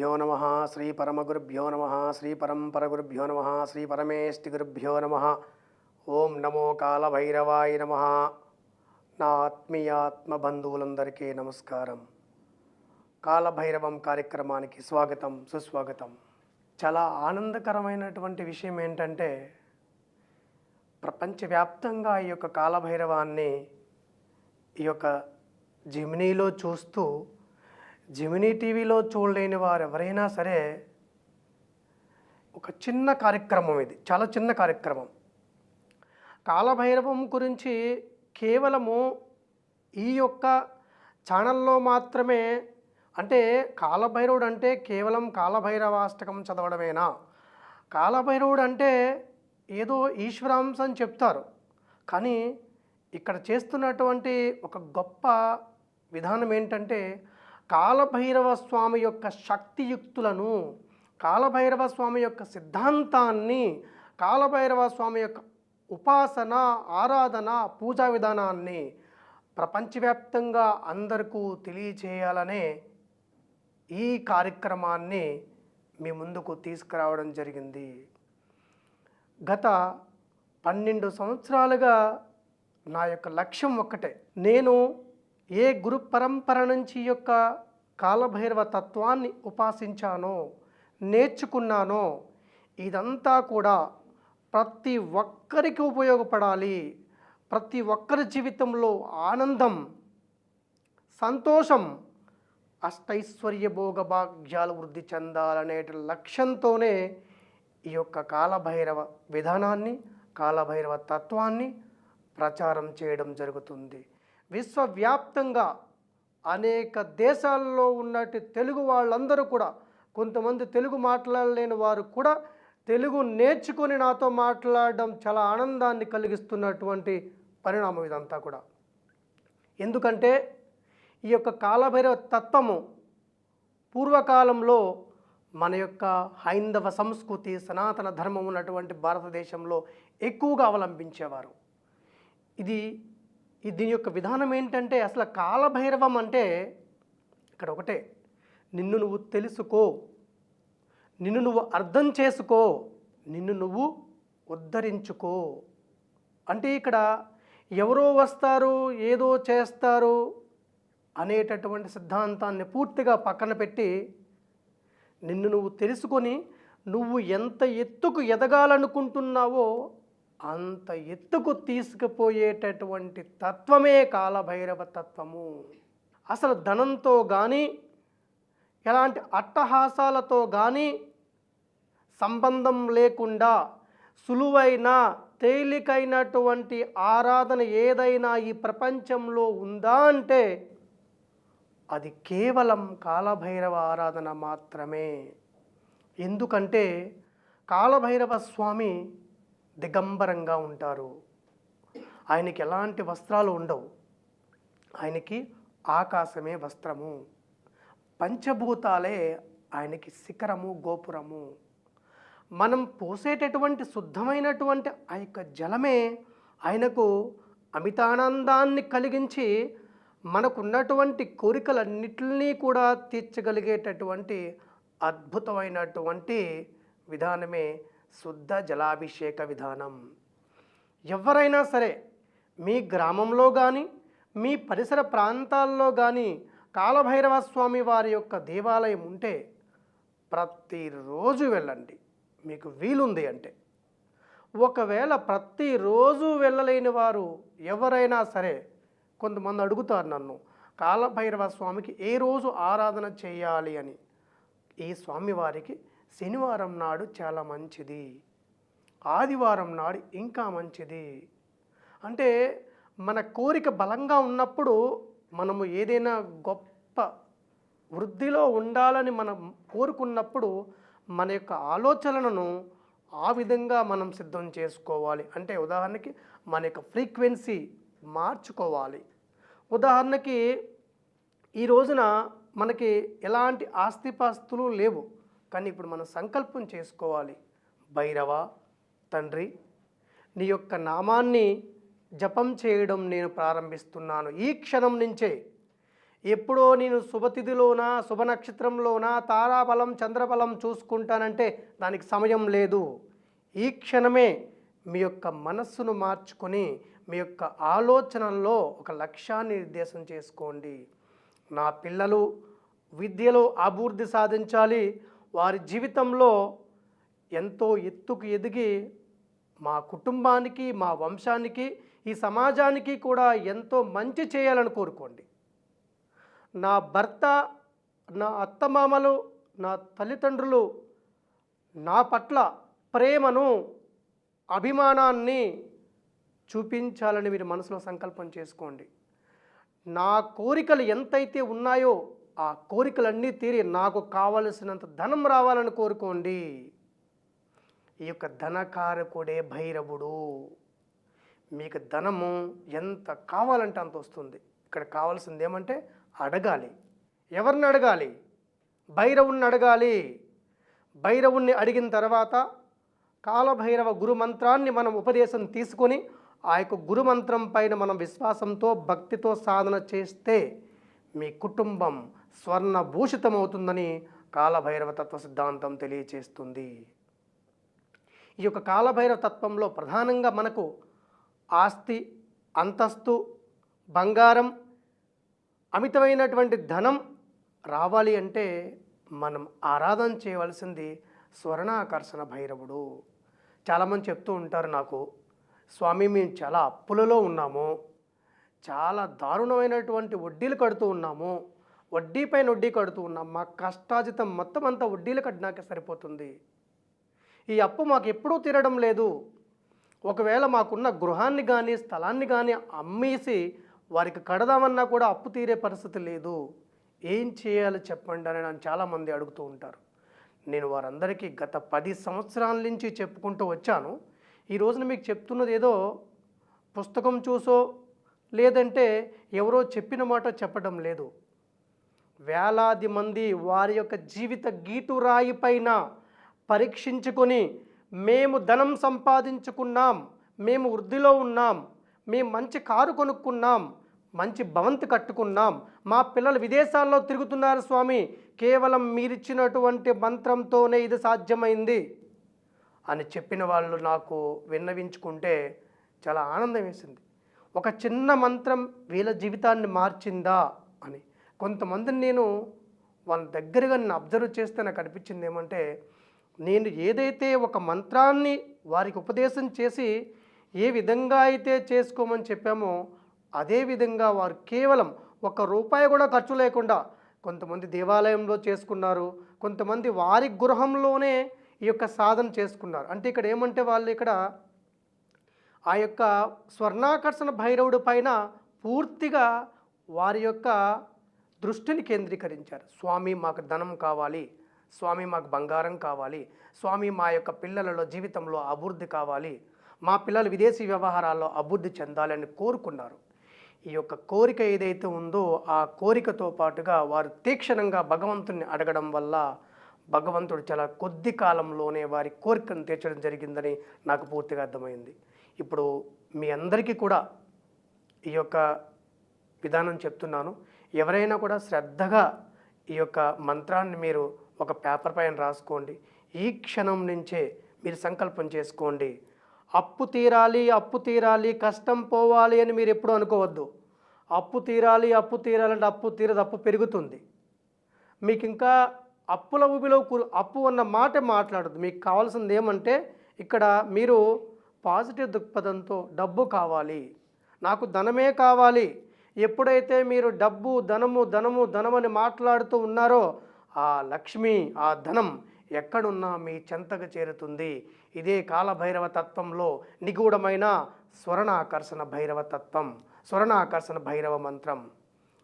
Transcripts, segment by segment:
గురుభ్యో నమ శ్రీ పరమగురుభ్యో నమ శ్రీ పరంపరగురుభ్యో నమ శ్రీ పరమేష్టి గురుభ్యో నమ. ఓం నమో కాలభైరవాయ నమ. నా ఆత్మీయాత్మ బంధువులందరికీ నమస్కారం. కాలభైరవం కార్యక్రమానికి స్వాగతం సుస్వాగతం. చాలా ఆనందకరమైనటువంటి విషయం ఏంటంటే ప్రపంచవ్యాప్తంగా ఈ యొక్క కాలభైరవాన్ని ఈ యొక్క జిమినీలో చూస్తూ జెమినీ టీవీలో చూడలేని వారు ఎవరైనా సరే ఒక చిన్న కార్యక్రమం ఇది. చాలా చిన్న కార్యక్రమం. కాలభైరవం గురించి కేవలము ఈ యొక్క ఛానల్లో మాత్రమే అంటే కాలభైరవుడు అంటే కేవలం కాలభైరవాష్టకం చదవడమేనా? కాలభైరవుడు అంటే ఏదో ఈశ్వరాంశం అని చెప్తారు. కానీ ఇక్కడ చేస్తున్నటువంటి ఒక గొప్ప విధానం ఏంటంటే కాలభైరవ స్వామి యొక్క శక్తియుక్తులను కాలభైరవ స్వామి యొక్క సిద్ధాంతాన్ని కాలభైరవ స్వామి యొక్క ఉపాసన ఆరాధన పూజా విధానాన్ని ప్రపంచవ్యాప్తంగా అందరికీ తెలియచేయాలనే ఈ కార్యక్రమాన్ని మీ ముందుకు తీసుకురావడం జరిగింది. గత పన్నెండు సంవత్సరాలుగా నా యొక్క లక్ష్యం ఒక్కటే. నేను ఏ గురు పరంపర నుంచి ఈ యొక్క కాలభైరవ తత్వాన్ని ఉపాసించానో నేర్చుకున్నానో ఇదంతా కూడా ప్రతి ఒక్కరికి ఉపయోగపడాలి. ప్రతి ఒక్కరి జీవితంలో ఆనందం సంతోషం అష్టైశ్వర్య భోగ భాగ్యాలు వృద్ధి చెందాలనే లక్ష్యంతోనే ఈ యొక్క కాలభైరవ విధానాన్ని కాలభైరవ తత్వాన్ని ప్రచారం చేయడం జరుగుతుంది. విశ్వవ్యాప్తంగా అనేక దేశాల్లో ఉన్నట్టు తెలుగు వాళ్ళందరూ కూడా కొంతమంది తెలుగు మాట్లాడలేని వారు కూడా తెలుగు నేర్చుకొని నాతో మాట్లాడడం చాలా ఆనందాన్ని కలిగిస్తున్నటువంటి పరిణామం ఇదంతా కూడా. ఎందుకంటే ఈ యొక్క కాలభైరవ తత్వము పూర్వకాలంలో మన యొక్క హైందవ సంస్కృతి సనాతన ధర్మం ఉన్నటువంటి భారతదేశంలో ఎక్కువగా అవలంబించేవారు. ఇది దీని యొక్క విధానం ఏంటంటే అసలు కాలభైరవం అంటే ఇక్కడ ఒకటే. నిన్ను నువ్వు తెలుసుకో. నిన్ను నువ్వు అర్థం చేసుకో. నిన్ను నువ్వు ఉద్ధరించుకో. అంటే ఇక్కడ ఎవరో వస్తారు ఏదో చేస్తారు అనేటటువంటి సిద్ధాంతాన్ని పూర్తిగా పక్కన పెట్టి నిన్ను నువ్వు తెలుసుకొని నువ్వు ఎంత ఎత్తుకు ఎదగాలనుకుంటున్నావో అంత ఎత్తుకు తీసుకుపోయేటటువంటి తత్వమే కాలభైరవ తత్వము. అసలు ధనంతో కానీ ఎలాంటి అట్టహాసాలతో కానీ సంబంధం లేకుండా సులువైన తేలికైనటువంటి ఆరాధన ఏదైనా ఈ ప్రపంచంలో ఉందా అంటే అది కేవలం కాలభైరవ ఆరాధన మాత్రమే. ఎందుకంటే కాలభైరవ స్వామి దిగంబరంగా ఉంటారు. ఆయనకి ఎలాంటి వస్త్రాలు ఉండవు. ఆయనకి ఆకాశమే వస్త్రము. పంచభూతాలే ఆయనకి శిఖరము గోపురము. మనం పోసేటటువంటి శుద్ధమైనటువంటి ఆ యొక్క జలమే ఆయనకు అమితానందాన్ని కలిగించి మనకున్నటువంటి కోరికలన్నిటినీ కూడా తీర్చగలిగేటటువంటి అద్భుతమైనటువంటి విధానమే శుద్ధ జలాభిషేక విధానం. ఎవరైనా సరే మీ గ్రామంలో కానీ మీ పరిసర ప్రాంతాల్లో కానీ కాలభైరవ స్వామి వారి యొక్క దేవాలయం ఉంటే ప్రతిరోజు వెళ్ళండి. మీకు వీలుంది అంటే. ఒకవేళ ప్రతిరోజు వెళ్ళలేని వారు ఎవరైనా సరే కొంతమంది అడుగుతారు నన్ను కాలభైరవ స్వామికి ఏ రోజు ఆరాధన చేయాలి అని. ఈ స్వామివారికి శనివారం నాడు చాలా మంచిది. ఆదివారం నాడు ఇంకా మంచిది. అంటే మన కోరిక బలంగా ఉన్నప్పుడు మనము ఏదైనా గొప్ప వృద్ధిలో ఉండాలని మనం కోరుకున్నప్పుడు మన యొక్క ఆలోచనలను ఆ విధంగా మనం సిద్ధం చేసుకోవాలి. అంటే ఉదాహరణకి మన యొక్క ఫ్రీక్వెన్సీ మార్చుకోవాలి. ఉదాహరణకి ఈ రోజున మనకి ఎలాంటి ఆస్తిపాస్తులు లేవు. కానీ ఇప్పుడు మనం సంకల్పం చేసుకోవాలి. భైరవ తండ్రి నీ యొక్క నామాన్ని జపం చేయడం నేను ప్రారంభిస్తున్నాను. ఈ క్షణం నుంచే ఎప్పుడో నేను శుభతిథిలోనా శుభ నక్షత్రంలోనా తారాబలం చంద్రబలం చూసుకుంటానంటే దానికి సమయం లేదు. ఈ క్షణమే మీ యొక్క మనస్సును మార్చుకొని మీ యొక్క ఆలోచనల్లో ఒక లక్ష్యాన్ని నిర్దేశం చేసుకోండి. నా పిల్లలు విద్యలో అభివృద్ధి సాధించాలి. వారి జీవితంలో ఎంతో ఎత్తుకు ఎదిగి మా కుటుంబానికి మా వంశానికి ఈ సమాజానికి కూడా ఎంతో మంచి చేయాలని కోరుకోండి. నా భర్త నా అత్తమామలు నా తల్లిదండ్రులు నా పట్ల ప్రేమను అభిమానాన్ని చూపించాలని మీరు మనసులో సంకల్పం చేసుకోండి. నా కోరికలు ఎంతైతే ఉన్నాయో ఆ కోరికలన్నీ తీరి నాకు కావలసినంత ధనం రావాలని కోరుకోండి. ఈ యొక్క ధనకారకుడే భైరవుడు. మీకు ధనము ఎంత కావాలంటే అంత వస్తుంది. ఇక్కడ కావాల్సింది ఏమంటే అడగాలి. ఎవరిని అడగాలి? భైరవుణ్ణి అడగాలి. భైరవుణ్ణి అడిగిన తర్వాత కాలభైరవ గురుమంత్రాన్ని మనం ఉపదేశం తీసుకొని ఆ యొక్క గురుమంత్రం పైన మనం విశ్వాసంతో భక్తితో సాధన చేస్తే మీ కుటుంబం స్వర్ణభూషితమవుతుందని కాలభైరవ తత్వ సిద్ధాంతం తెలియచేస్తుంది. ఈ యొక్క కాలభైరవ తత్వంలో ప్రధానంగా మనకు ఆస్తి అంతస్తు బంగారం అమితమైనటువంటి ధనం రావాలి అంటే మనం ఆరాధన చేయవలసింది స్వర్ణాకర్షణ భైరవుడు. చాలామంది చెప్తూ ఉంటారు నాకు స్వామి మేము చాలా అప్పులలో ఉన్నాము. చాలా దారుణమైనటువంటి వడ్డీలు కడుతూ ఉన్నాము. వడ్డీ పైన వడ్డీ కడుతూ ఉన్నాం మా కష్టాజితం మొత్తం అంతా వడ్డీలు కట్టినాకే సరిపోతుంది. ఈ అప్పు మాకు ఎప్పుడూ తీరడం లేదు. ఒకవేళ మాకున్న గృహాన్ని కానీ స్థలాన్ని కానీ అమ్మేసి వారికి కడదామన్నా కూడా అప్పు తీరే పరిస్థితి లేదు. ఏం చేయాలో చెప్పండి అని నన్ను చాలామంది అడుగుతూ ఉంటారు. నేను వారందరికీ గత పది సంవత్సరాల నుంచి చెప్పుకుంటూ వచ్చాను. ఈ రోజున మీకు చెప్తున్నది ఏదో పుస్తకం చూసో లేదంటే ఎవరో చెప్పిన మాట చెప్పడం లేదు. వేలాది మంది వారి యొక్క జీవిత గీటురాయి పైన పరీక్షించుకొని మేము ధనం సంపాదించుకున్నాం మేము వృద్ధిలో ఉన్నాం మేము మంచి కారు కొనుక్కున్నాం మంచి భవంతి కట్టుకున్నాం. మా పిల్లలు విదేశాల్లో తిరుగుతున్నారు స్వామి. కేవలం మీరిచ్చినటువంటి మంత్రంతోనే ఇది సాధ్యమైంది అని చెప్పిన వాళ్ళు నాకు విన్నవించుకుంటే చాలా ఆనందం వేసింది. ఒక చిన్న మంత్రం వీళ్ళ జీవితాన్ని మార్చిందా అని. కొంతమందిని నేను వాళ్ళ దగ్గరగా నేను అబ్జర్వ్ చేస్తే నాకు అనిపించింది ఏమంటే నేను ఏదైతే ఒక మంత్రాన్ని వారికి ఉపదేశం చేసి ఏ విధంగా అయితే చేసుకోమని చెప్పామో అదే విధంగా వారు కేవలం ఒక రూపాయి కూడా ఖర్చు లేకుండా కొంతమంది దేవాలయంలో చేసుకున్నారు కొంతమంది వారి గృహంలోనే ఈ యొక్క సాధన చేసుకున్నారు. అంటే ఇక్కడ ఏమంటే వాళ్ళు ఇక్కడ ఆ యొక్క స్వర్ణాకర్షణ భైరవుడి పైన పూర్తిగా వారి యొక్క దృష్టిని కేంద్రీకరించారు. స్వామి మాకు ధనం కావాలి స్వామి మాకు బంగారం కావాలి స్వామి మా యొక్క పిల్లలలో జీవితంలో అభివృద్ధి కావాలి మా పిల్లలు విదేశీ వ్యవహారాల్లో అభివృద్ధి చెందాలని కోరుకున్నారు. ఈ యొక్క కోరిక ఏదైతే ఉందో ఆ కోరికతో పాటుగా వారు తీక్షణంగా భగవంతుని అడగడం వల్ల భగవంతుడు చాలా కొద్ది కాలంలోనే వారి కోరికను తీర్చడం జరిగిందని నాకు పూర్తిగా అర్థమైంది. ఇప్పుడు మీ అందరికీ కూడా ఈ యొక్క విధానం చెప్తున్నాను. ఎవరైనా కూడా శ్రద్ధగా ఈ యొక్క మంత్రాన్ని మీరు ఒక పేపర్ పైన రాసుకోండి. ఈ క్షణం నుంచే మీరు సంకల్పం చేసుకోండి. అప్పు తీరాలి అప్పు తీరాలి కష్టం పోవాలి అని మీరు ఎప్పుడూ అనుకోవద్దు. అప్పు తీరాలి అప్పు తీరాలంటే అప్పు తీరదు అప్పు పెరుగుతుంది. మీకు ఇంకా అప్పుల ఊబిలో కూ అప్పు అన్న మాట మాట్లాడదు మీకు కావాల్సింది ఏమంటే ఇక్కడ మీరు పాజిటివ్ దృక్పథంతో డబ్బు కావాలి. నాకు ధనమే కావాలి. ఎప్పుడైతే మీరు డబ్బు ధనము ధనము ధనమని మాట్లాడుతూ ఉన్నారో ఆ లక్ష్మి ఆ ధనం ఎక్కడున్నా మీ చెంతకు చేరుతుంది. ఇదే కాలభైరవ తత్వంలో నిగూఢమైన స్వర్ణాకర్షణ భైరవ తత్వం స్వర్ణాకర్షణ భైరవ మంత్రం.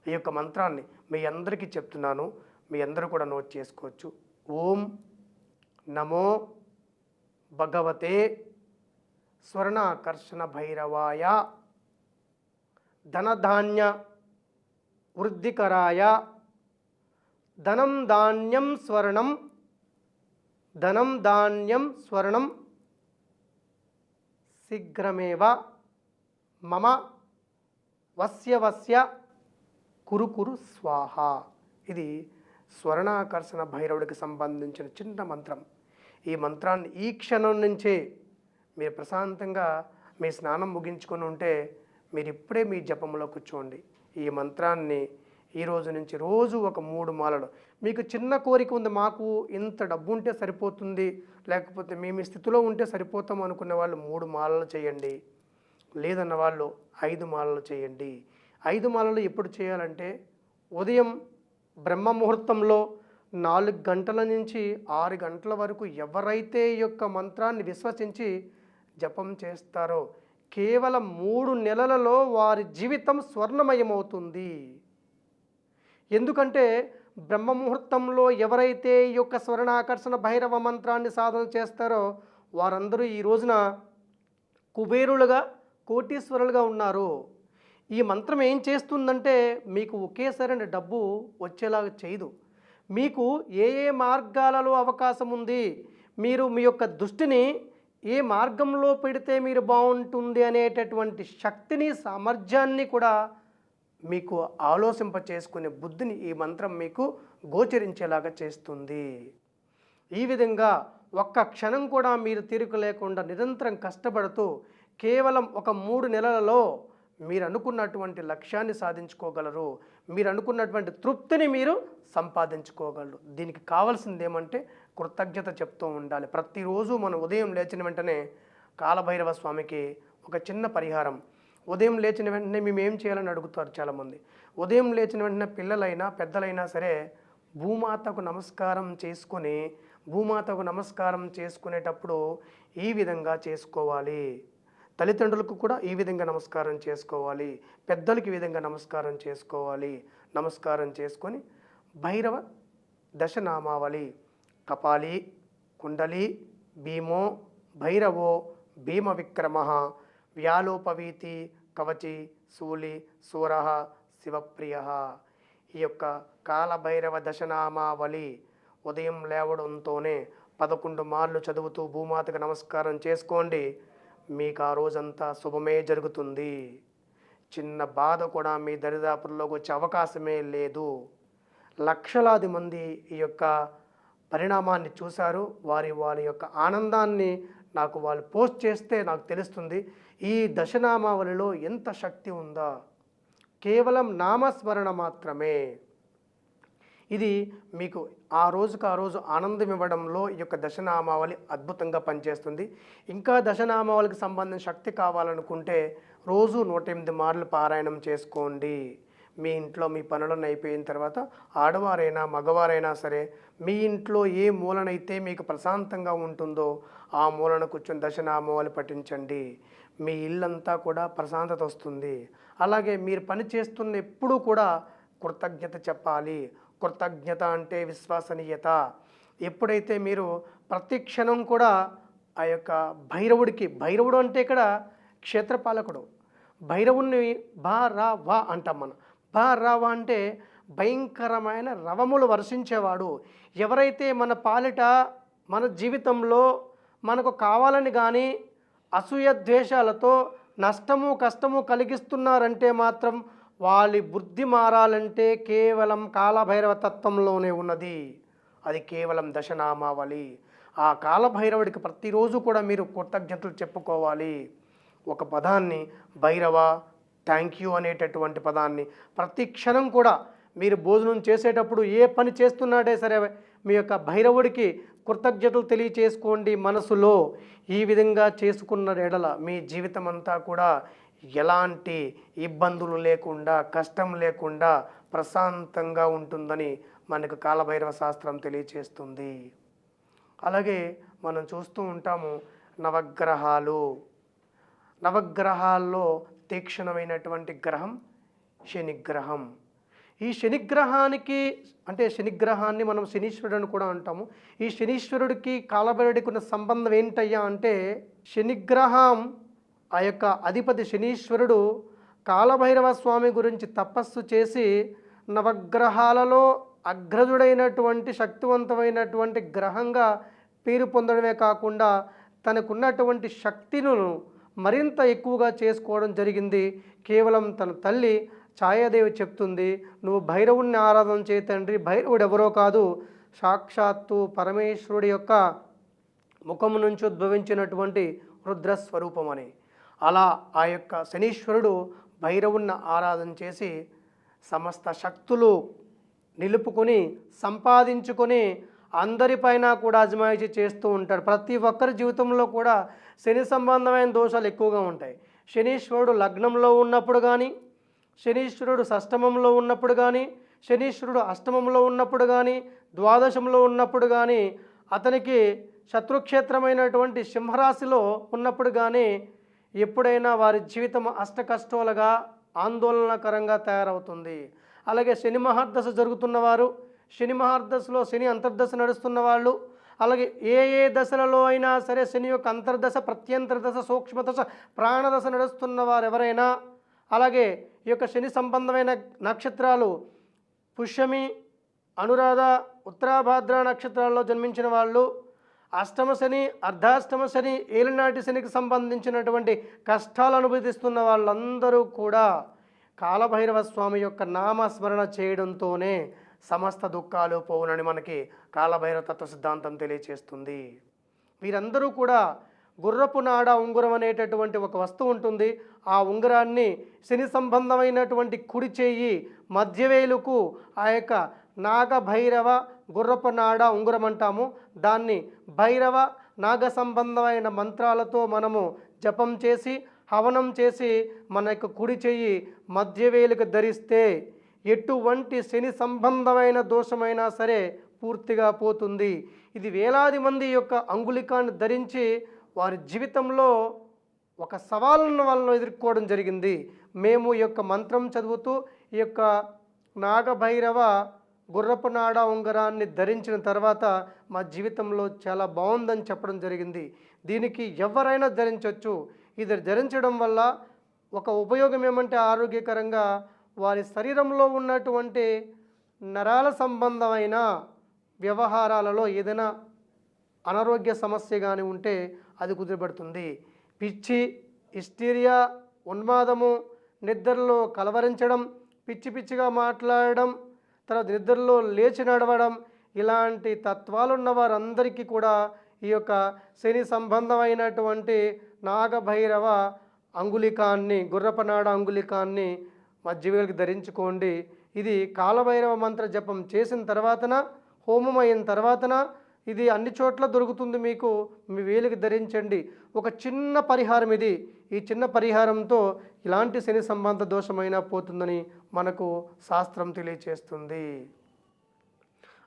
ఈ యొక్క మంత్రాన్ని మీ అందరికీ చెప్తున్నాను. మీ అందరూ కూడా నోట్ చేసుకోవచ్చు. ఓం నమో భగవతే స్వర్ణాకర్షణ భైరవాయ ధనధాన్య వృద్ధికరాయ ధనం ధాన్యం స్వర్ణం ధనం ధాన్యం స్వర్ణం శీఘ్రమేవ మమ వస్య వస్య కురు కురు స్వాహ ఇది స్వర్ణాకర్షణ భైరవుడికి సంబంధించిన చిన్న మంత్రం. ఈ మంత్రాన్ని ఈ క్షణం నుంచే మీరు ప్రశాంతంగా మీ స్నానం ముగించుకొని ఉంటే మీరు ఇప్పుడే మీ జపంలో కూర్చోండి. ఈ మంత్రాన్ని ఈ రోజు నుంచి రోజు ఒక మూడు మాలలు. మీకు చిన్న కోరిక ఉంది మాకు ఇంత డబ్బు ఉంటే సరిపోతుంది. లేకపోతే మేము ఈ స్థితిలో ఉంటే సరిపోతాం అనుకునే వాళ్ళు మూడు మాలలు చేయండి. లేదన్న వాళ్ళు ఐదు మాలలు చేయండి. ఐదు మాలలు ఎప్పుడు చేయాలంటే ఉదయం బ్రహ్మ ముహూర్తంలో నాలుగు గంటల నుంచి ఆరు గంటల వరకు ఎవరైతే ఈ యొక్క మంత్రాన్ని విశ్వసించి జపం చేస్తారో కేవలం మూడు నెలలలో వారి జీవితం స్వర్ణమయమవుతుంది. ఎందుకంటే బ్రహ్మ ముహూర్తంలో ఎవరైతే ఈ యొక్క స్వర్ణాకర్షణ భైరవ మంత్రాన్ని సాధన చేస్తారో వారందరూ ఈ రోజున కుబేరులుగా కోటీశ్వరులుగా ఉన్నారు. ఈ మంత్రం ఏం చేస్తుందంటే మీకు ఒకేసారి డబ్బు వచ్చేలాగా చేయదు. మీకు ఏ ఏ మార్గాలలో అవకాశం ఉంది మీరు మీ యొక్క దృష్టిని ఏ మార్గంలో పెడితే మీరు బాగుంటుంది అనేటటువంటి శక్తిని సామర్థ్యాన్ని కూడా మీకు ఆలోచింప చేసుకునే బుద్ధిని ఈ మంత్రం మీకు గోచరించేలాగా చేస్తుంది. ఈ విధంగా ఒక్క క్షణం కూడా మీరు తీరిక లేకుండా నిరంతరం కష్టపడుతూ కేవలం ఒక మూడు నెలలలో మీరు అనుకున్నటువంటి లక్ష్యాన్ని సాధించుకోగలరు. మీరు అనుకున్నటువంటి తృప్తిని మీరు సంపాదించుకోగలరు. దీనికి కావాల్సింది ఏమంటే కృతజ్ఞత చెప్తూ ఉండాలి. ప్రతిరోజు మనం ఉదయం లేచిన వెంటనే కాలభైరవ స్వామికి ఒక చిన్న పరిహారం. ఉదయం లేచిన వెంటనే మేము ఏం చేయాలని అడుగుతారు చాలామంది. ఉదయం లేచిన వెంటనే పిల్లలైనా పెద్దలైనా సరే భూమాతకు నమస్కారం చేసుకొని భూమాతకు నమస్కారం చేసుకునేటప్పుడు ఈ విధంగా చేసుకోవాలి. తల్లిదండ్రులకు కూడా ఈ విధంగా నమస్కారం చేసుకోవాలి. పెద్దలకి ఈ విధంగా నమస్కారం చేసుకోవాలి. నమస్కారం చేసుకొని భైరవ దశనామావళి కపాలి కుండలి భీమో భైరవో భీమ విక్రమ వ్యాలోపవీతి కవచి శూలి సూర శివప్రియ. ఈ యొక్క కాలభైరవ దశనామావళి ఉదయం లేవడంతోనే పదకొండు మార్లు చదువుతూ భూమాతకు నమస్కారం చేసుకోండి. మీకు ఆ రోజంతా శుభమే జరుగుతుంది. చిన్న బాధ కూడా మీ దరిదాపుల్లోకి వచ్చే అవకాశమే లేదు. లక్షలాది మంది ఈ యొక్క పరిణామాన్ని చూశారు. వారి వారి యొక్క ఆనందాన్ని నాకు వాళ్ళు పోస్ట్ చేస్తే నాకు తెలుస్తుంది. ఈ దశనామావళిలో ఎంత శక్తి ఉందా? కేవలం నామస్మరణ మాత్రమే. ఇది మీకు ఆ రోజుకు ఆ రోజు ఆనందం ఇవ్వడంలో ఈ యొక్క దశనామావళి అద్భుతంగా పనిచేస్తుంది. ఇంకా దశనామావళికి సంబంధించిన శక్తి కావాలనుకుంటే రోజు నూట ఎనిమిది మార్లు పారాయణం చేసుకోండి. మీ ఇంట్లో మీ పనులను అయిపోయిన తర్వాత ఆడవారైనా మగవారైనా సరే మీ ఇంట్లో ఏ మూలనైతే మీకు ప్రశాంతంగా ఉంటుందో ఆ మూలన కూర్చొని దశనామోలు పఠించండి. మీ ఇల్లంతా కూడా ప్రశాంతత వస్తుంది. అలాగే మీరు పని చేస్తున్న ఎప్పుడూ కూడా కృతజ్ఞత చెప్పాలి. కృతజ్ఞత అంటే విశ్వసనీయత. ఎప్పుడైతే మీరు ప్రతి క్షణం కూడా ఆ యొక్క భైరవుడికి భైరవుడు అంటే ఇక్కడ క్షేత్రపాలకుడు. భైరవుణ్ణి బా రా వా అంటాం మనం. బా అంటే భయంకరమైన రవములు వర్షించేవాడు. ఎవరైతే మన పాలిట మన జీవితంలో మనకు కావాలని కానీ అసూయ ద్వేషాలతో నష్టము కష్టము కలిగిస్తున్నారంటే మాత్రం వాళ్ళ బుద్ధి మారాలంటే కేవలం కాలభైరవ తత్వంలోనే ఉన్నది. అది కేవలం దశనామావళి. ఆ కాలభైరవుడికి ప్రతిరోజు కూడా మీరు కృతజ్ఞతలు చెప్పుకోవాలి. ఒక పదాన్ని భైరవ థ్యాంక్ యూ అనేటటువంటి పదాన్ని ప్రతి క్షణం కూడా మీరు భోజనం చేసేటప్పుడు ఏ పని చేస్తున్నాడే సరే మీ యొక్క భైరవుడికి కృతజ్ఞతలు తెలియచేసుకోండి మనసులో. ఈ విధంగా చేసుకున్న ఎడల మీ జీవితం అంతా కూడా ఎలాంటి ఇబ్బందులు లేకుండా కష్టం లేకుండా ప్రశాంతంగా ఉంటుందని మనకు కాలభైరవ శాస్త్రం తెలియచేస్తుంది. అలాగే మనం చూస్తూ ఉంటాము నవగ్రహాలు. నవగ్రహాల్లో తీక్షణమైనటువంటి గ్రహం శనిగ్రహం. ఈ శనిగ్రహానికి అంటే శనిగ్రహాన్ని మనం శనీశ్వరుడు అని కూడా అంటాము. ఈ శనీశ్వరుడికి కాలభైరుడికి ఉన్న సంబంధం ఏంటయ్యా అంటే శనిగ్రహం ఆ యొక్క అధిపతి శనీశ్వరుడు కాలభైరవ స్వామి గురించి తపస్సు చేసి నవగ్రహాలలో అగ్రజుడైనటువంటి శక్తివంతమైనటువంటి గ్రహంగా పేరు పొందడమే కాకుండా తనకున్నటువంటి శక్తిను మరింత ఎక్కువగా చేసుకోవడం జరిగింది. కేవలం తన తల్లి ఛాయాదేవి చెప్తుంది నువ్వు భైరవుణ్ణి ఆరాధన చేయ తండ్రి భైరవుడు ఎవరో కాదు. సాక్షాత్తు పరమేశ్వరుడి యొక్క ముఖము నుంచి ఉద్భవించినటువంటి రుద్ర అని అలా ఆ యొక్క శనీశ్వరుడు భైరవుణ్ణి ఆరాధన చేసి సమస్త శక్తులు నిలుపుకొని సంపాదించుకొని అందరిపైన కూడా అజమాయిషి చేస్తూ ఉంటాడు. ప్రతి ఒక్కరి జీవితంలో కూడా శని సంబంధమైన దోషాలు ఎక్కువగా ఉంటాయి. శనీశ్వరుడు లగ్నంలో ఉన్నప్పుడు కానీ శనీశ్వరుడు సష్టమంలో ఉన్నప్పుడు కానీ శనీశ్వరుడు అష్టమంలో ఉన్నప్పుడు కానీ ద్వాదశంలో ఉన్నప్పుడు కానీ అతనికి శత్రుక్షేత్రమైనటువంటి సింహరాశిలో ఉన్నప్పుడు కానీ ఎప్పుడైనా వారి జీవితం అష్ట కష్టాలుగా ఆందోళనకరంగా తయారవుతుంది. అలాగే శని మహాదశ జరుగుతున్న వారు శని మహార్దశలో శని అంతర్దశ నడుస్తున్న వాళ్ళు అలాగే ఏ ఏ దశలలో అయినా సరే శని యొక్క అంతర్దశ ప్రత్యంతర దశ సూక్ష్మదశ ప్రాణదశ నడుస్తున్న వారు ఎవరైనా అలాగే ఈ యొక్క శని సంబంధమైన నక్షత్రాలు పుష్యమి అనురాధ ఉత్తరాభాద్ర నక్షత్రాల్లో జన్మించిన వాళ్ళు అష్టమ శని అర్ధాష్టమ శని ఏలినాటి శనికి సంబంధించినటువంటి కష్టాలు అనుభవిస్తున్న వాళ్ళందరూ కూడా కాలభైరవ స్వామి యొక్క నామస్మరణ చేయడంతోనే సమస్త దుఃఖాలు పోవునని మనకి కాలభైరవ తత్వ సిద్ధాంతం తెలియచేస్తుంది. వీరందరూ కూడా గుర్రపు నాడ ఉంగరం అనేటటువంటి ఒక వస్తువు ఉంటుంది. ఆ ఉంగరాన్ని శని సంబంధమైనటువంటి కుడి చేయి మధ్యవేలుకు ఆ యొక్క నాగభైరవ గుర్రపు నాడ ఉంగరం అంటాము. దాన్ని భైరవ నాగ సంబంధమైన మంత్రాలతో మనము జపం చేసి హవనం చేసి మన యొక్క కుడి చెయ్యి మధ్యవేలుకు ధరిస్తే ఎటువంటి శని సంబంధమైన దోషమైనా సరే పూర్తిగా పోతుంది. ఇది వేలాది మంది యొక్క అంగుళికాన్ని ధరించి వారి జీవితంలో ఒక సవాళ్ళను వాళ్ళను ఎదుర్కోవడం జరిగింది. మేము ఈ యొక్క మంత్రం చదువుతూ ఈ యొక్క నాగభైరవ గుర్రపు నాడ ఉంగరాన్ని ధరించిన తర్వాత మా జీవితంలో చాలా బాగుందని చెప్పడం జరిగింది. దీనికి ఎవరైనా ధరించవచ్చు ఇది ధరించడం వల్ల ఒక ఉపయోగం ఏమంటే ఆరోగ్యకరంగా వారి శరీరంలో ఉన్నటువంటి నరాల సంబంధమైన వ్యవహారాలలో ఏదైనా అనారోగ్య సమస్య కానీ ఉంటే అది కుదిరిపడుతుంది. పిచ్చి హిస్టీరియా ఉన్మాదము నిద్రలో కలవరించడం పిచ్చి పిచ్చిగా మాట్లాడడం తర్వాత నిద్రలో లేచి నడవడం ఇలాంటి తత్వాలున్న వారందరికీ కూడా ఈ యొక్క శని సంబంధమైనటువంటి నాగభైరవ అంగులికాన్ని గుర్రపనాడ అంగులికాన్ని మధ్యవేలికి ధరించుకోండి. ఇది కాలభైరవ మంత్ర జపం చేసిన తర్వాతన హోమం అయిన తర్వాతన ఇది అన్ని చోట్ల దొరుకుతుంది మీకు. మీ వేలికి ధరించండి. ఒక చిన్న పరిహారం ఇది. ఈ చిన్న పరిహారంతో ఇలాంటి శని సంబంధ దోషమైనా పోతుందని మనకు శాస్త్రం తెలియచేస్తుంది.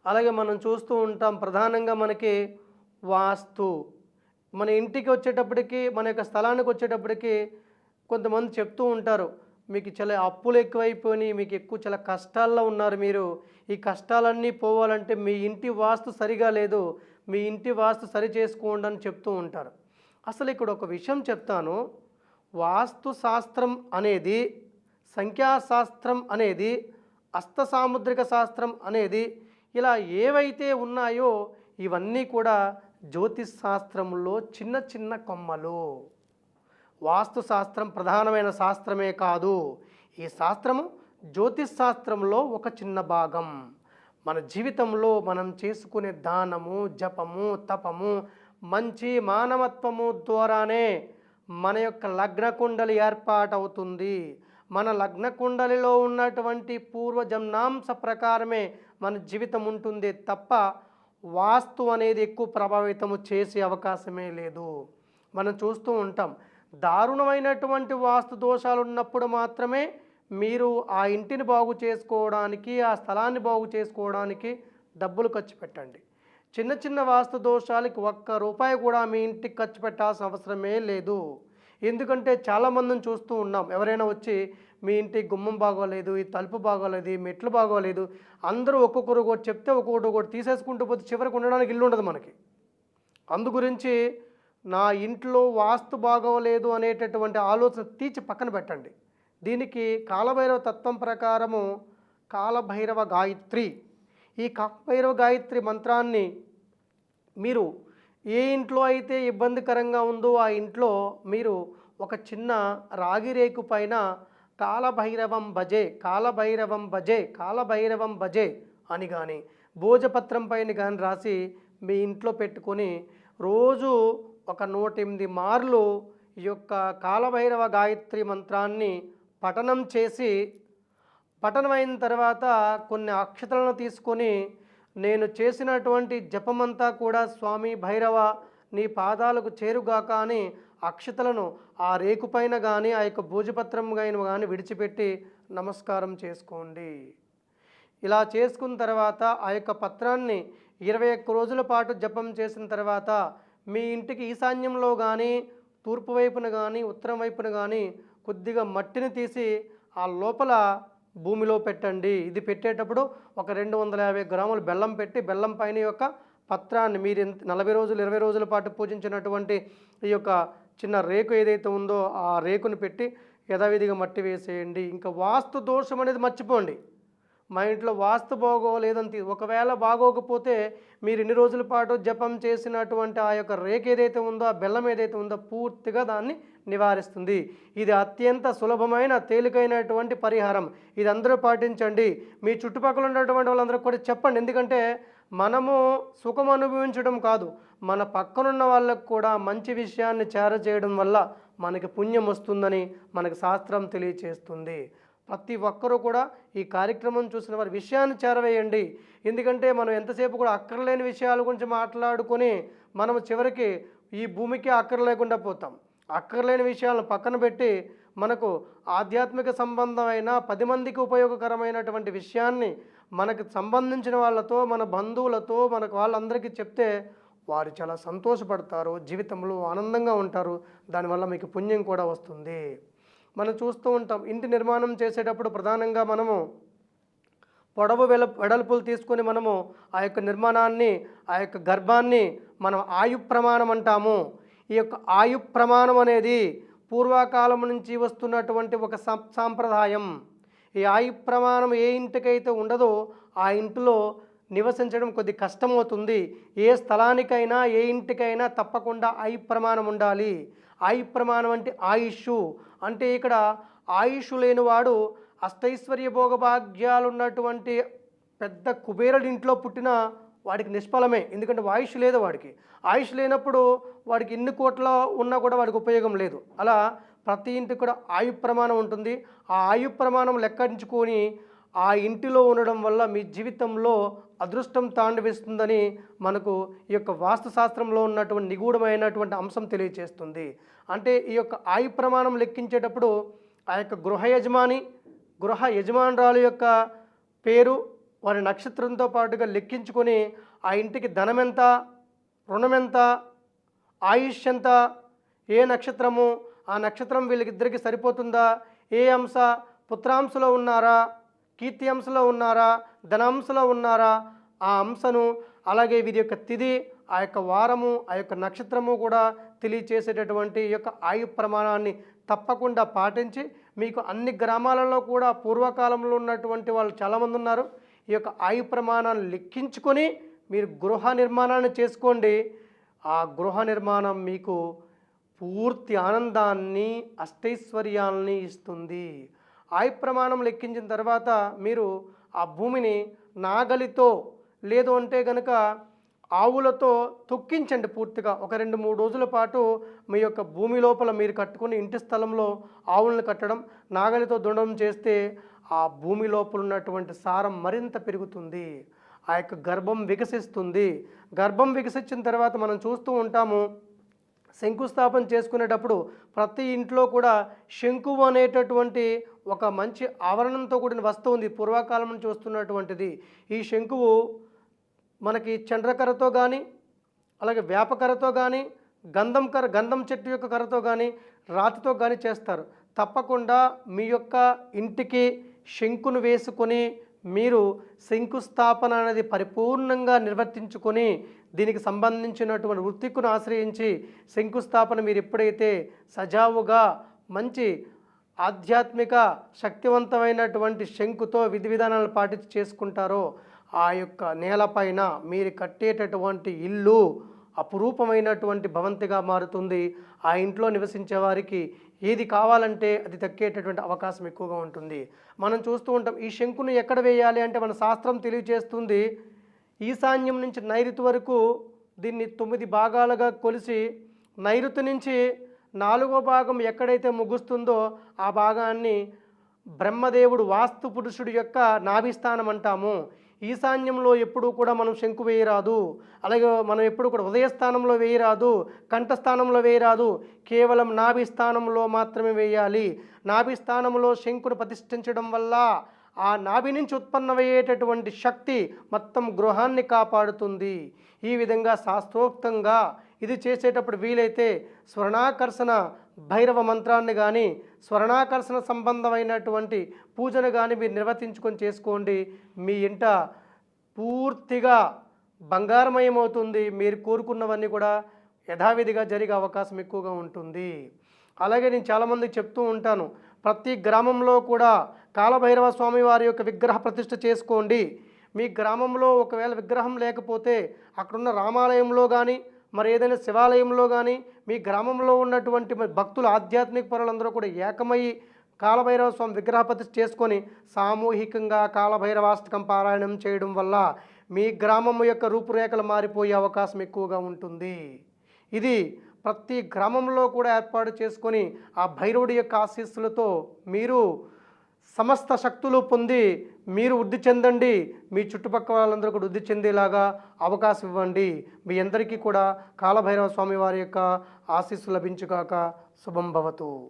అలాగే మనం చూస్తూ ఉంటాం ప్రధానంగా మనకి వాస్తు. మన ఇంటికి వచ్చేటప్పటికి మన యొక్క స్థలానికి వచ్చేటప్పటికి కొంతమంది చెప్తూ ఉంటారు. మీకు చాలా అప్పులు ఎక్కువైపోయినాయి మీకు ఎక్కువ చాలా కష్టాల్లో ఉన్నారు మీరు. ఈ కష్టాలన్నీ పోవాలంటే మీ ఇంటి వాస్తు సరిగా లేదు. మీ ఇంటి వాస్తు సరి చేసుకోండి అని చెప్తూ ఉంటారు. అసలు ఇక్కడ ఒక విషయం చెప్తాను. వాస్తు శాస్త్రం అనేది సంఖ్యాశాస్త్రం అనేది అస్త సాముద్రిక శాస్త్రం అనేది ఇలా ఏవైతే ఉన్నాయో ఇవన్నీ కూడా జ్యోతిష్ శాస్త్రంలో చిన్న చిన్న కొమ్మలు. వాస్తు శాస్త్రం ప్రధానమైన శాస్త్రమే కాదు. ఈ శాస్త్రము జ్యోతిష్ శాస్త్రంలో ఒక చిన్న భాగం. మన జీవితంలో మనం చేసుకునే దానము జపము తపము మంచి మానవత్వము ద్వారానే మన యొక్క లగ్న కుండలి ఏర్పాటవుతుంది. మన లగ్న కుండలిలో ఉన్నటువంటి పూర్వజన్మాంశ ప్రకారమే మన జీవితం ఉంటుంది తప్ప వాస్తు అనేది ఎక్కువ ప్రభావితము చేసే అవకాశమే లేదు. మనం చూస్తూ ఉంటాం దారుణమైనటువంటి వాస్తు దోషాలు ఉన్నప్పుడు మాత్రమే మీరు ఆ ఇంటిని బాగు చేసుకోవడానికి ఆ స్థలాన్ని బాగు చేసుకోవడానికి డబ్బులు ఖర్చు పెట్టండి. చిన్న చిన్న వాస్తు దోషాలకి ఒక్క రూపాయి కూడా మీ ఇంటికి ఖర్చు పెట్టాల్సిన అవసరమే లేదు. ఎందుకంటే చాలామందిని చూస్తూ ఉన్నాం. ఎవరైనా వచ్చి మీ ఇంటి గుమ్మం బాగోలేదు ఈ తలుపు బాగోలేదు ఈ మెట్లు బాగోలేదు అందరూ ఒక్కొక్కరు ఒకటి చెప్తే ఒక్కొక్కటి ఒకటి తీసేసుకుంటూ పోతే చివరికి ఉండడానికి ఇల్లు ఉండదు మనకి. అందు గురించి నా ఇంట్లో వాస్తు బాగోలేదు అనేటటువంటి ఆలోచన తీర్చి పక్కన పెట్టండి. దీనికి కాలభైరవ తత్వం ప్రకారము కాలభైరవ గాయత్రి. ఈ కాలభైరవ గాయత్రి మంత్రాన్ని మీరు ఏ ఇంట్లో అయితే ఇబ్బందికరంగా ఉందో ఆ ఇంట్లో మీరు ఒక చిన్న రాగి రేకు పైన కాలభైరవం భజే కాలభైరవం భజే కాలభైరవం భజే అని కానీ భోజపత్రం పైన కానీ రాసి మీ ఇంట్లో పెట్టుకొని రోజు ఒక నూట ఎనిమిది మార్లు ఈ యొక్క కాలభైరవ గాయత్రి మంత్రాన్ని పఠనం చేసి పఠనమైన తర్వాత కొన్ని అక్షతలను తీసుకొని నేను చేసినటువంటి జపమంతా కూడా స్వామి భైరవ నీ పాదాలకు చేరుగాక అని అక్షతలను ఆ రేకుపైన కానీ ఆ యొక్క భోజపత్రం కానీ విడిచిపెట్టి నమస్కారం చేసుకోండి. ఇలా చేసుకున్న తర్వాత ఆ యొక్క పత్రాన్ని ఇరవై ఒక్క రోజుల పాటు జపం చేసిన తర్వాత మీ ఇంటికి ఈశాన్యంలో కానీ తూర్పు వైపున కానీ ఉత్తరం వైపున కానీ కొద్దిగా మట్టిని తీసి ఆ లోపల భూమిలో పెట్టండి. ఇది పెట్టేటప్పుడు ఒక రెండు వందల యాభై గ్రాములు బెల్లం పెట్టి బెల్లం పైన యొక్క పత్రాన్ని మీరు ఎంత నలభై రోజులు ఇరవై రోజుల పాటు పూజించినటువంటి ఈ యొక్క చిన్న రేకు ఏదైతే ఉందో ఆ రేకును పెట్టి యథావిధిగా మట్టి వేసేయండి. ఇంకా వాస్తు దోషం అనేది మర్చిపోండి. మా ఇంట్లో వాస్తు బాగోలేదని తీ- ఒకవేళ బాగోకపోతే మీరు ఇన్ని రోజుల పాటు జపం చేసినటువంటి ఆ యొక్క రేఖ ఏదైతే ఉందో ఆ బెల్లం ఏదైతే ఉందో పూర్తిగా దాన్ని నివారిస్తుంది. ఇది అత్యంత సులభమైన తేలికైనటువంటి పరిహారం. ఇది అందరూ పాటించండి. మీ చుట్టుపక్కల ఉన్నటువంటి వాళ్ళందరూ కూడా చెప్పండి. ఎందుకంటే మనము సుఖం అనుభవించడం కాదు. మన పక్కనున్న వాళ్ళకు కూడా మంచి విషయాన్ని చేరచేయడం వల్ల మనకి పుణ్యం వస్తుందని మనకు శాస్త్రం తెలియచేస్తుంది. ప్రతి ఒక్కరూ కూడా ఈ కార్యక్రమం చూసిన వారి విషయాన్ని చేరవేయండి. ఎందుకంటే మనం ఎంతసేపు కూడా అక్కర్లేని విషయాల గురించి మాట్లాడుకొని మనం చివరికి ఈ భూమికి అక్కర లేకుండా పోతాం. అక్కర్లేని విషయాలను పక్కన పెట్టి మనకు ఆధ్యాత్మిక సంబంధమైన పది మందికి ఉపయోగకరమైనటువంటి విషయాన్ని మనకు సంబంధించిన వాళ్ళతో మన బంధువులతో మనకు వాళ్ళందరికీ చెప్తే వారు చాలా సంతోషపడతారు జీవితంలో ఆనందంగా ఉంటారు. దానివల్ల మీకు పుణ్యం కూడా వస్తుంది. మనం చూస్తూ ఉంటాం. ఇంటి నిర్మాణం చేసేటప్పుడు ప్రధానంగా మనము పొడవు వెల వెడల్పులు తీసుకొని మనము ఆ యొక్క నిర్మాణాన్ని ఆ యొక్క గర్భాన్ని మనం ఆయు ప్రమాణం అంటాము. ఈ యొక్క ఆయు ప్రమాణం అనేది పూర్వకాలం నుంచి వస్తున్నటువంటి ఒక సం సాంప్రదాయం. ఈ ఆయు ప్రమాణం ఏ ఇంటికైతే ఉండదో ఆ ఇంటిలో నివసించడం కొద్ది కష్టమవుతుంది. ఏ స్థలానికైనా ఏ ఇంటికైనా తప్పకుండా ఆయు ప్రమాణం ఉండాలి. ఆయు ప్రమాణం అంటే ఆయుష్. అంటే ఇక్కడ ఆయుష్ లేనివాడు అష్టైశ్వర్య భోగభాగ్యాలు ఉన్నటువంటి పెద్ద కుబేరుడి ఇంట్లో పుట్టిన వాడికి నిష్ఫలమే. ఎందుకంటే ఆయుష్ లేదు వాడికి. ఆయుష్ లేనప్పుడు వాడికి ఎన్ని కోట్ల ఉన్నా కూడా వాడికి ఉపయోగం లేదు. అలా ప్రతి ఇంటికి కూడా ఆయు ప్రమాణం ఉంటుంది. ఆ ఆయు ప్రమాణం లెక్కించుకొని ఆ ఇంటిలో ఉండడం వల్ల మీ జీవితంలో అదృష్టం తాండవిస్తుందని మనకు ఈ యొక్క వాస్తుశాస్త్రంలో ఉన్నటువంటి నిగూఢమైనటువంటి అంశం తెలియచేస్తుంది. అంటే ఈ యొక్క ఆయు ప్రమాణం లెక్కించేటప్పుడు ఆ యొక్క గృహ యజమాని గృహ యజమానురాలు యొక్క పేరు వారి నక్షత్రంతో పాటుగా లెక్కించుకొని ఆ ఇంటికి ధనం ఎంత రుణం ఎంత ఆయుష్ ఎంత ఏ నక్షత్రము ఆ నక్షత్రం వీళ్ళకిద్దరికి సరిపోతుందా ఏ అంశ పుత్రాంశలో ఉన్నారా కీర్తి అంశలో ఉన్నారా ధనాంశలో ఉన్నారా? ఆ అంశను అలాగే వీరి యొక్క తిథి ఆ యొక్క వారము ఆ యొక్క నక్షత్రము కూడా తెలియచేసేటటువంటి యొక్క ఆయు ప్రమాణాన్ని తప్పకుండా పాటించి మీకు అన్ని గ్రామాలలో కూడా పూర్వకాలంలో ఉన్నటువంటి వాళ్ళు చాలామంది ఉన్నారు. ఈ యొక్క ఆయు ప్రమాణాన్ని లెక్కించుకొని మీరు గృహ నిర్మాణాన్ని చేసుకోండి. ఆ గృహ నిర్మాణం మీకు పూర్తి ఆనందాన్ని అష్టైశ్వర్యాలని ఇస్తుంది. ఆయు ప్రమాణం లెక్కించిన తర్వాత మీరు ఆ భూమిని నాగలితో లేదు అంటే కనుక ఆవులతో తొక్కించండి పూర్తిగా. ఒక రెండు మూడు రోజుల పాటు మీ యొక్క భూమి లోపల మీరు కట్టుకుని ఇంటి స్థలంలో ఆవులను కట్టడం నాగలితో దుండడం చేస్తే ఆ భూమి లోపల ఉన్నటువంటి సారం మరింత పెరుగుతుంది. ఆ యొక్క గర్భం వికసిస్తుంది. గర్భం వికసించిన తర్వాత మనం చూస్తూ ఉంటాము శంకుస్థాపన చేసుకునేటప్పుడు ప్రతి ఇంట్లో కూడా శంకు అనేటటువంటి ఒక మంచి ఆవరణంతో కూడిన వస్తువు ఉంది. పూర్వకాలం నుంచి వస్తున్నటువంటిది. ఈ శంకువు మనకి చండ్రకర్రతో కానీ అలాగే వేపకరతో కానీ గంధం కర్ర గంధం చెట్టు యొక్క కర్రతో కానీ రాతితో కానీ చేస్తారు. తప్పకుండా మీ యొక్క ఇంటికి శంకును వేసుకొని మీరు శంకుస్థాపన అనేది పరిపూర్ణంగా నిర్వర్తించుకొని దీనికి సంబంధించినటువంటి వృత్తికును ఆశ్రయించి శంకుస్థాపన మీరు ఎప్పుడైతే సజావుగా మంచి ఆధ్యాత్మిక శక్తివంతమైనటువంటి శంకుతో విధి విధానాలు పాటించి చేసుకుంటారో ఆ యొక్క నేలపైన మీరు కట్టేటటువంటి ఇల్లు అపురూపమైనటువంటి భవంతిగా మారుతుంది. ఆ ఇంట్లో నివసించే వారికి ఏది కావాలంటే అది దక్కేటటువంటి అవకాశం ఎక్కువగా ఉంటుంది. మనం చూస్తూ ఉంటాం ఈ శంకును ఎక్కడ వేయాలి అంటే మన శాస్త్రం తెలియజేస్తుంది ఈశాన్యం నుంచి నైరుతి వరకు దీన్ని తొమ్మిది భాగాలుగా కొలిసి నైరుతి నుంచి నాలుగో భాగం ఎక్కడైతే ముగుస్తుందో ఆ భాగాన్ని బ్రహ్మదేవుడు వాస్తు పురుషుడు యొక్క నాభిస్థానం అంటాము. ఈశాన్యంలో ఎప్పుడూ కూడా మనం శంకు వేయరాదు. అలాగే మనం ఎప్పుడు కూడా ఉదయస్థానంలో వేయరాదు కంఠస్థానంలో వేయరాదు. కేవలం నాభిస్థానంలో మాత్రమే వేయాలి. నాభిస్థానంలో శంకును ప్రతిష్ఠించడం వల్ల ఆ నాభి నుంచి ఉత్పన్నమయ్యేటటువంటి శక్తి మొత్తం గృహాన్ని కాపాడుతుంది. ఈ విధంగా శాస్త్రోక్తంగా ఇది చేసేటప్పుడు వీలైతే స్వర్ణాకర్షణ భైరవ మంత్రాన్ని కానీ స్వర్ణాకర్షణ సంబంధమైనటువంటి పూజను కానీ మీరు నిర్వర్తించుకొని చేసుకోండి. మీ ఇంట పూర్తిగా బంగారమయమవుతుంది. మీరు కోరుకున్నవన్నీ కూడా యథావిధిగా జరిగే అవకాశం ఎక్కువగా ఉంటుంది. అలాగే నేను చాలామందికి చెప్తూ ఉంటాను. ప్రతి గ్రామంలో కూడా కాలభైరవ స్వామి వారి యొక్క విగ్రహ ప్రతిష్ఠ చేసుకోండి. మీ గ్రామంలో ఒకవేళ విగ్రహం లేకపోతే అక్కడున్న రామాలయంలో కానీ మరి ఏదైనా శివాలయంలో కానీ మీ గ్రామంలో ఉన్నటువంటి మరి భక్తులు ఆధ్యాత్మిక పరులందరూ కూడా ఏకమయ్యి కాలభైరవ స్వామి విగ్రహపతి చేసుకొని సామూహికంగా కాలభైరవాష్టకం పారాయణం చేయడం వల్ల మీ గ్రామం యొక్క రూపురేఖలు మారిపోయే అవకాశం ఎక్కువగా ఉంటుంది. ఇది ప్రతి గ్రామంలో కూడా ఏర్పాటు చేసుకొని ఆ భైరవుడి యొక్క ఆశీస్సులతో మీరు సమస్త శక్తులు పొంది మీరు వృద్ధి చెందండి. మీ చుట్టుపక్కల వాళ్ళందరూ కూడా వృద్ధి చెందేలాగా అవకాశం ఇవ్వండి. మీ అందరికీ కూడా కాలభైరవ స్వామి వారి యొక్క ఆశీస్సు లభించుగాక. శుభం భవతు.